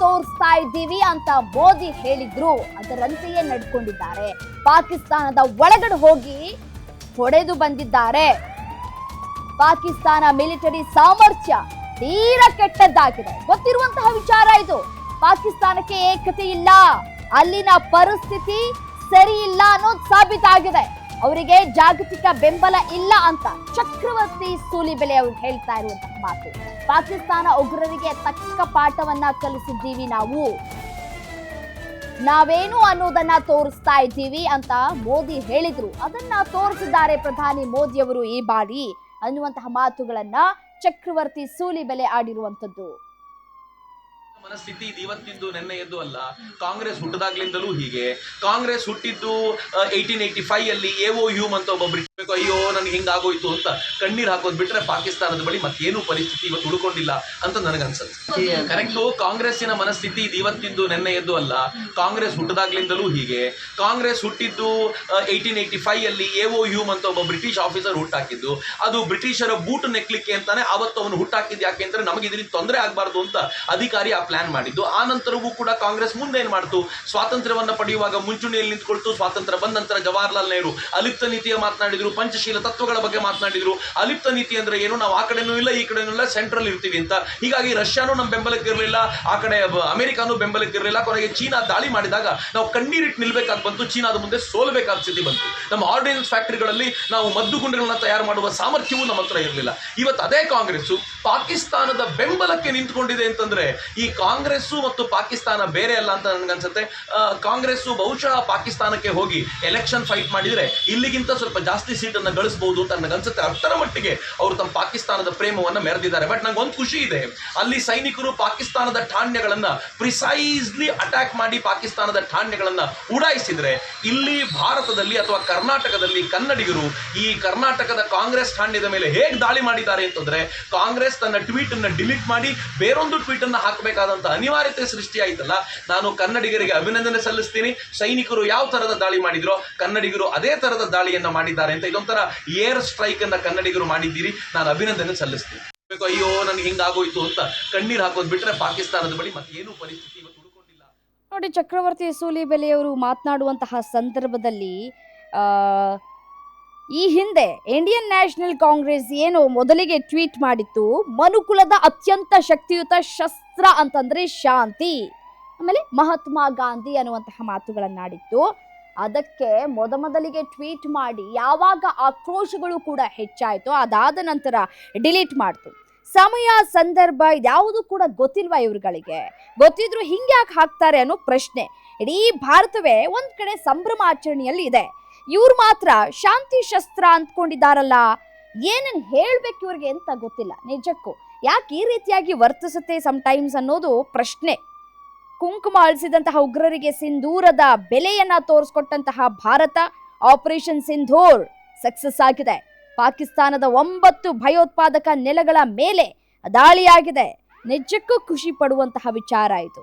ತೋರಿಸ್ತಾ ಇದ್ದೀವಿ ಅಂತ ಮೋದಿ ಹೇಳಿದ್ರು. ಅದರಂತೆಯೇ ನಡ್ಕೊಂಡಿದ್ದಾರೆ. ಪಾಕಿಸ್ತಾನದ ಒಳಗಡೆ ಹೋಗಿ ಹೊಡೆದು ಬಂದಿದ್ದಾರೆ. ಪಾಕಿಸ್ತಾನ ಮಿಲಿಟರಿ ಸಾಮರ್ಥ್ಯ ತೀರಾ ಕೆಟ್ಟದ್ದಾಗಿದೆ. ಗೊತ್ತಿರುವಂತಹ ವಿಚಾರ ಇದು. ಪಾಕಿಸ್ತಾನಕ್ಕೆ ಏಕತೆ ಇಲ್ಲ. ಅಲ್ಲಿನ ಪರಿಸ್ಥಿತಿ ಸರಿ ಇಲ್ಲ ಅನ್ನೋದು ಸಾಬೀತಾಗಿದೆ. ಅವರಿಗೆ ಜಾಗತಿಕ ಬೆಂಬಲ ಇಲ್ಲ ಅಂತ ಚಕ್ರವರ್ತಿ ಸೂಲಿಬೆಲೆ ಅವರು ಹೇಳ್ತಾ ಇರುವಂತಹ ಮಾತು. ಪಾಕಿಸ್ತಾನ ಉಗ್ರರಿಗೆ ತಕ್ಕ ಪಾಠವನ್ನ ಕಲಿಸಿದ್ದೀವಿ ನಾವು. ನಾವೇನು ಅನ್ನೋದನ್ನ ತೋರಿಸ್ತಾ ಇದ್ದೀವಿ ಅಂತ ಮೋದಿ ಹೇಳಿದ್ರು. ಅದನ್ನ ತೋರಿಸಿದ್ದಾರೆ ಪ್ರಧಾನಿ ಮೋದಿ ಅವರು ಈ ಬಾರಿ ಅನ್ನುವಂತಹ ಮಾತುಗಳನ್ನ ಚಕ್ರವರ್ತಿ ಸೂಲಿಬೆಲೆ ಆಡಿರುವಂತದ್ದು ಮನಸ್ಥಿತಿ ಇದು ಇವತ್ತಿಂದು ನೆನ್ನೆಯದ್ದು ಅಲ್ಲ. ಕಾಂಗ್ರೆಸ್ ಹುಟ್ಟದಾಗ್ಲಿಂದಲೂ ಹೀಗೆ. ಕಾಂಗ್ರೆಸ್ ಹುಟ್ಟಿದ್ದು ಏಯ್ಟೀನ್ ಏಯ್ಟಿ ಫೈವ್ ಅಲ್ಲಿ ಎ ಓ ಹ್ಯೂಮ್ ಅಂತ ಒಬ್ಬ ಬ್ರಿಟಿಷ್ ಅಯ್ಯೋ, ನನಗೆ ಹಿಂಗಾಗೋಯ್ತು ಅಂತ ಕಣ್ಣೀರ್ ಹಾಕೋದ್ ಬಿಟ್ರೆ ಪಾಕಿಸ್ತಾನದ ಬಳಿ ಮತ್ತೇನು ಪರಿಸ್ಥಿತಿ ಇವತ್ತು ಉಳ್ಕೊಂಡಿಲ್ಲ ಅಂತ ನನಗನ್ಸುತ್ತೆ. ಕರೆಕ್ಟ್ ಕಾಂಗ್ರೆಸ್ಸಿನ ಮನಸ್ಥಿತಿ ಇದು ನೆನ್ನೆ ನೆನ್ನೆಯದ್ದು ಅಲ್ಲ. ಕಾಂಗ್ರೆಸ್ ಹುಟ್ಟದಾಗ್ಲಿಂದಲೂ ಹೀಗೆ. ಕಾಂಗ್ರೆಸ್ ಹುಟ್ಟಿದ್ದು ಏಯ್ಟೀನ್ ಏಯ್ಟಿ ಫೈವ್ ಅಲ್ಲಿ ಎ ಓ ಹ್ಯೂಮ್ ಅಂತ ಒಬ್ಬ ಬ್ರಿಟಿಷ್ ಆಫೀಸರ್ ಹುಟ್ಟಾಕಿದ್ದು. ಅದು ಬ್ರಿಟಿಷರ ಬೂಟು ನೆಕ್ಲಿಕ್ಕೆ ಅಂತಾನೆ ಅವತ್ತು ಅವನು ಹುಟ್ಟಾಕಿದ್ದು ಯಾಕೆ ಅಂದ್ರೆ ನಮಗೆ ಇದರಿಂದ ತೊಂದರೆ ಆಗಬಾರ್ದು ಅಂತ ಅಧಿಕಾರಿ ಪ್ಲಾನ್ ಮಾಡಿದ್ದು. ಆ ನಂತರವೂ ಕೂಡ ಕಾಂಗ್ರೆಸ್ ಮುಂದೆ ಏನು ಮಾಡ್ತು? ಸ್ವಾತಂತ್ರ್ಯವನ್ನು ಪಡೆಯುವಾಗ ಮುಂಚೂಣಿಯಲ್ಲಿ ನಿಂತ್ಕೊಳ್ತು. ಸ್ವಾತಂತ್ರ್ಯ ಬಂದ ನಂತರ ಜವಾಹರ್ಲಾಲ್ ನೆಹರು ಅಲಿಪ್ತ ನೀತಿಯ ಮಾತನಾಡಿದ್ರು, ಪಂಚಶೀಲ ತತ್ವಗಳ ಬಗ್ಗೆ ಮಾತನಾಡಿದ್ರು. ಅಲಿಪ್ತ ನೀತಿ ಅಂದ್ರೆ ಏನು? ನಾವು ಆ ಕಡೆನೂ ಇಲ್ಲ, ಈ ಕಡೆನೂ ಇಲ್ಲ ಸೆಂಟ್ರಲ್ ಇರ್ತೀವಿ ಅಂತ. ಹೀಗಾಗಿ ರಷ್ಯಾನು ನಮ್ಮ ಬೆಂಬಲಕ್ಕೆ ಇರಲಿಲ್ಲ, ಆ ಕಡೆ ಅಮೆರಿಕಾನೂ ಅಮೆರಿಕಾನು ಬೆಂಬಲಕ್ಕೆ ಇರಲಿಲ್ಲ. ಕೊನೆಗೆ ಚೀನಾ ದಾಳಿ ಮಾಡಿದಾಗ ನಾವು ಕಣ್ಣೀರಿಟ್ಟು ನಿಲ್ಬೇಕಾದ ಬಂತು. ಚೀನಾದ ಮುಂದೆ ಸೋಲ್ಬೇಕಾದ ಸ್ಥಿತಿ ಬಂತು. ನಮ್ಮ ಆರ್ಡಿನೆನ್ಸ್ ಫ್ಯಾಕ್ಟರಿಗಳಲ್ಲಿ ನಾವು ಮದ್ದು ಗುಂಡಿಗಳನ್ನ ತಯಾರು ಮಾಡುವ ಸಾಮರ್ಥ್ಯವೂ ನಮ್ಮ ಹತ್ರ ಇರಲಿಲ್ಲ. ಇವತ್ತು ಅದೇ ಕಾಂಗ್ರೆಸ್ಸು ಪಾಕಿಸ್ತಾನದ ಬೆಂಬಲಕ್ಕೆ ನಿಂತ್ಕೊಂಡಿದೆ ಅಂತಂದ್ರೆ ಈ ಕಾಂಗ್ರೆಸ್ಸು ಮತ್ತು ಪಾಕಿಸ್ತಾನ ಬೇರೆ ಅಲ್ಲ ಅಂತ ನನ್ಗನ್ಸುತ್ತೆ. ಕಾಂಗ್ರೆಸ್ಸು ಬಹುಶಃ ಪಾಕಿಸ್ತಾನಕ್ಕೆ ಹೋಗಿ ಎಲೆಕ್ಷನ್ ಫೈಟ್ ಮಾಡಿದ್ರೆ ಇಲ್ಲಿಗಿಂತ ಸ್ವಲ್ಪ ಜಾಸ್ತಿ ಸೀಟನ್ನು ಗಳಿಸಬಹುದು ಅಂತ ನನಗನ್ಸುತ್ತೆ. ಅಷ್ಟರ ಮಟ್ಟಿಗೆ ಅವರು ತಮ್ಮ ಪಾಕಿಸ್ತಾನದ ಪ್ರೇಮವನ್ನ ಮೆರೆದಿದ್ದಾರೆ. ಬಟ್ ನಂಗೆ ಒಂದು ಖುಷಿ ಇದೆ. ಅಲ್ಲಿ ಸೈನಿಕರು ಪಾಕಿಸ್ತಾನದ ಠಾಣ್ಯಗಳನ್ನ ಪ್ರಿಸೈಸ್ಲಿ ಅಟ್ಯಾಕ್ ಮಾಡಿ ಪಾಕಿಸ್ತಾನದ ಠಾಣ್ಯಗಳನ್ನ ಉಡಾಯಿಸಿದರೆ ಇಲ್ಲಿ ಭಾರತದಲ್ಲಿ ಅಥವಾ ಕರ್ನಾಟಕದಲ್ಲಿ ಕನ್ನಡಿಗರು ಈ ಕರ್ನಾಟಕದ ಕಾಂಗ್ರೆಸ್ ಠಾಣ್ಯದ ಮೇಲೆ ಹೇಗೆ ದಾಳಿ ಮಾಡಿದ್ದಾರೆ ಅಂತಂದ್ರೆ ಕಾಂಗ್ರೆಸ್ ತನ್ನ ಟ್ವೀಟನ್ನು ಡಿಲೀಟ್ ಮಾಡಿ ಬೇರೊಂದು ಟ್ವೀಟನ್ನು ಅನ್ನ ಹಾಕಬೇಕಾದಂತ ಅನಿವಾರ್ಯತೆ ಸೃಷ್ಟಿ ಆಯ್ತಲ್ಲ, ನಾನು ಕನ್ನಡಿಗರಿಗೆ ಅಭಿನಂದನೆ ಸಲ್ಲಿಸ್ತೀನಿ. ಸೈನಿಕರು ಯಾವ ತರದ ದಾಳಿ ಮಾಡಿದ್ರೋ, ಕನ್ನಡಿಗರು ಅದೇ ತರದ ದಾಳಿಯನ್ನ ಮಾಡಿದ್ದಾರೆ ಅಂತ ಇದೊಂಥರ ಏರ್ ಸ್ಟ್ರೈಕ್ ಅನ್ನ ಕನ್ನಡಿಗರು ಮಾಡಿದ್ದೀರಿ. ನಾನು ಅಭಿನಂದನೆ ಸಲ್ಲಿಸ್ತೀನಿ. ಅಯ್ಯೋ, ನನಗೆ ಹಿಂಗಾಗೋಯ್ತು ಅಂತ ಕಣ್ಣೀರು ಹಾಕೋದು ಬಿಟ್ರೆ ಪಾಕಿಸ್ತಾನದ ಬಳಿ ಮತ್ತೇನು ಪರಿಸ್ಥಿತಿ ನೋಡಿ, ಚಕ್ರವರ್ತಿ ಸೂಲಿಬೆಲೆಯವರು ಮಾತನಾಡುವಂತಹ ಸಂದರ್ಭದಲ್ಲಿ ಈ ಹಿಂದೆ ಇಂಡಿಯನ್ ನ್ಯಾಷನಲ್ ಕಾಂಗ್ರೆಸ್ ಏನು ಮೊದಲಿಗೆ ಟ್ವೀಟ್ ಮಾಡಿತ್ತು, ಮನುಕುಲದ ಅತ್ಯಂತ ಶಕ್ತಿಯುತ ಶಸ್ತ್ರ ಅಂತಂದ್ರೆ ಶಾಂತಿ. ಆಮೇಲೆ ಮಹಾತ್ಮ ಗಾಂಧಿ ಅನ್ನುವಂತಹ ಮಾತುಗಳನ್ನಾಡಿತ್ತು. ಅದಕ್ಕೆ ಮೊದಮೊದಲಿಗೆ ಟ್ವೀಟ್ ಮಾಡಿ ಯಾವಾಗ ಆಕ್ರೋಶಗಳು ಕೂಡ ಹೆಚ್ಚಾಯಿತು ಅದಾದ ನಂತರ ಡಿಲೀಟ್ ಮಾಡ್ತು. ಸಮಯ, ಸಂದರ್ಭ ಯಾವುದು ಕೂಡ ಗೊತ್ತಿಲ್ವಾ ಇವ್ರುಗಳಿಗೆ? ಗೊತ್ತಿದ್ರು ಹಿಂಗೆ ಯಾಕೆ ಹಾಕ್ತಾರೆ ಅನ್ನೋ ಪ್ರಶ್ನೆ. ಇಡೀ ಭಾರತವೇ ಒಂದ್ ಕಡೆ ಸಂಭ್ರಮಾಚರಣೆಯಲ್ಲಿ ಇದೆ. ಇವ್ರು ಮಾತ್ರ ಶಾಂತಿ ಶಸ್ತ್ರ ಅಂದ್ಕೊಂಡಿದ್ದಾರಲ್ಲ ಏನನ್ ಹೇಳ್ಬೇಕು ಇವ್ರಿಗೆ ಅಂತ ಗೊತ್ತಿಲ್ಲ. ನಿಜಕ್ಕೂ. ಯಾಕೆ ಈ ರೀತಿಯಾಗಿ ವರ್ತಿಸುತ್ತೆ ಟೈಮ್ಸ್ ಅನ್ನೋದು ಪ್ರಶ್ನೆ. ಕುಂಕುಮ ಅಳಿಸಿದಂತಹ ಉಗ್ರರಿಗೆ ಸಿಂಧೂರದ ಬೆಲೆಯನ್ನ ತೋರಿಸ್ಕೊಟ್ಟಂತಹ ಭಾರತ ಆಪರೇಷನ್ ಸಿಂಧೂರ್ ಸಕ್ಸಸ್ ಆಗಿದೆ. ಪಾಕಿಸ್ತಾನದ ಒಂಬತ್ತು ಭಯೋತ್ಪಾದಕ ನೆಲೆಗಳ ಮೇಲೆ ದಾಳಿಯಾಗಿದೆ. ನಿಜಕ್ಕೂ ಖುಷಿ ಪಡುವಂತಹ ವಿಚಾರ ಇದು.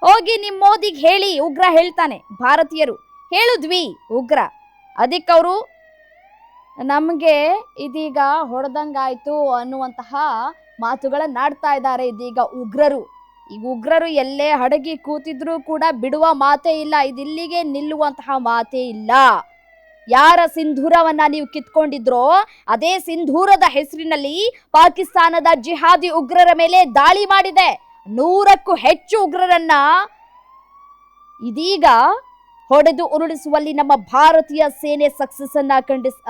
ಹೋಗಿ ನಿಮ್ಮ ಮೋದಿಗೆ ಹೇಳಿ, ಉಗ್ರ ಹೇಳ್ತಾನೆ, ಭಾರತೀಯರು. ಹೇಳಿದ್ವಿ, ಉಗ್ರ. ಅದಕ್ಕವರು ನಮಗೆ ಇದೀಗ ಹೊಡೆದಂಗಾಯ್ತು ಅನ್ನುವಂತಹ ಮಾತುಗಳನ್ನಾಡ್ತಾ ಇದ್ದಾರೆ ಇದೀಗ ಉಗ್ರರು. ಈ ಉಗ್ರರು ಎಲ್ಲೇ ಹಡಗಿ ಕೂತಿದ್ರೂ ಕೂಡ ಬಿಡುವ ಮಾತೇ ಇಲ್ಲ, ಇದಿಲ್ಲಿಗೆ ನಿಲ್ಲುವಂತಹ ಮಾತೇ ಇಲ್ಲ. ಯಾರ ಸಿಂಧೂರವನ್ನ ನೀವು ಕಿತ್ಕೊಂಡಿದ್ರೋ, ಅದೇ ಸಿಂಧೂರದ ಹೆಸರಿನಲ್ಲಿ ಪಾಕಿಸ್ತಾನದ ಜಿಹಾದಿ ಉಗ್ರರ ಮೇಲೆ ದಾಳಿ ಮಾಡಿದೆ. ನೂರಕ್ಕೂ ಹೆಚ್ಚು ಉಗ್ರರನ್ನ ಇದೀಗ ಹೊಡೆದು ಉರುಳಿಸುವಲ್ಲಿ ನಮ್ಮ ಭಾರತೀಯ ಸೇನೆ ಸಕ್ಸಸ್ ಅನ್ನ ಕಂಡಿಸ್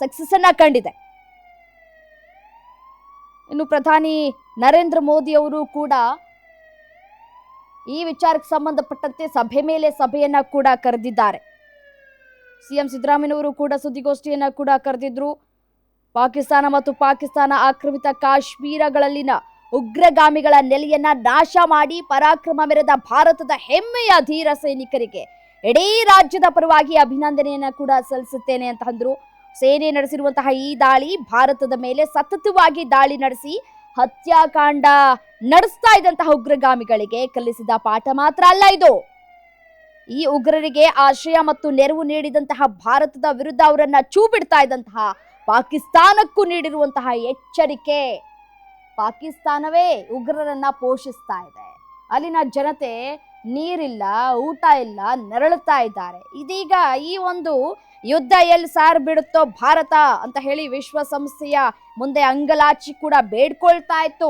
ಸಕ್ಸಸ್ ಅನ್ನ ಕಂಡಿದೆ. ಇನ್ನು ಪ್ರಧಾನಿ ನರೇಂದ್ರ ಮೋದಿ ಅವರು ಕೂಡ ಈ ವಿಚಾರಕ್ಕೆ ಸಂಬಂಧಪಟ್ಟಂತೆ ಸಭೆ ಮೇಲೆ ಸಭೆಯನ್ನ ಕೂಡ ಕರೆದಿದ್ದಾರೆ. ಸಿಎಂ ಸಿದ್ದರಾಮಯ್ಯನವರು ಕೂಡ ಸುದ್ದಿಗೋಷ್ಠಿಯನ್ನ ಕೂಡ ಕರೆದಿದ್ರು. ಪಾಕಿಸ್ತಾನ ಮತ್ತು ಪಾಕಿಸ್ತಾನ ಆಕ್ರಮಿತ ಕಾಶ್ಮೀರಗಳಲ್ಲಿನ ಉಗ್ರಗಾಮಿಗಳ ನೆಲೆಯನ್ನ ನಾಶ ಮಾಡಿ ಪರಾಕ್ರಮ ಮೆರೆದ ಭಾರತದ ಹೆಮ್ಮೆಯ ಧೀರ ಸೈನಿಕರಿಗೆ ಇಡೀ ರಾಜ್ಯದ ಪರವಾಗಿ ಅಭಿನಂದನೆಯನ್ನ ಕೂಡ ಸಲ್ಲಿಸುತ್ತೇನೆ ಅಂತ ಅಂದ್ರು. ಸೇನೆ ನಡೆಸಿರುವಂತಹ ಈ ದಾಳಿ ಭಾರತದ ಮೇಲೆ ಸತತವಾಗಿ ದಾಳಿ ನಡೆಸಿ ಹತ್ಯಾಕಾಂಡ ನಡೆಸ್ತಾ ಇದ್ದಂತಹ ಉಗ್ರಗಾಮಿಗಳಿಗೆ ಕಲಿಸಿದ ಪಾಠ ಮಾತ್ರ ಅಲ್ಲ ಇದು. ಈ ಉಗ್ರರಿಗೆ ಆಶ್ರಯ ಮತ್ತು ನೆರವು ನೀಡಿದಂತಹ ಭಾರತದ ವಿರುದ್ಧ ಅವರನ್ನ ಚೂ ಬಿಡ್ತಾ ಇದ್ದಂತಹ ಪಾಕಿಸ್ತಾನಕ್ಕೂ ನೀಡಿರುವಂತಹ ಎಚ್ಚರಿಕೆ. ಪಾಕಿಸ್ತಾನವೇ ಉಗ್ರರನ್ನ ಪೋಷಿಸ್ತಾ ಇದೆ. ಅಲ್ಲಿನ ಜನತೆ ನೀರಿಲ್ಲ, ಊಟ ಇಲ್ಲ, ನರಳುತ್ತಾ ಇದ್ದಾರೆ. ಇದೀಗ ಈ ಒಂದು ಯುದ್ಧ ಎಲ್ಲಿ ಸಾರ್ ಬಿಡುತ್ತೋ ಭಾರತ ಅಂತ ಹೇಳಿ ವಿಶ್ವಸಂಸ್ಥೆಯ ಮುಂದೆ ಅಂಗಲಾಚಿ ಕೂಡ ಬೇಡ್ಕೊಳ್ತಾ ಇತ್ತು.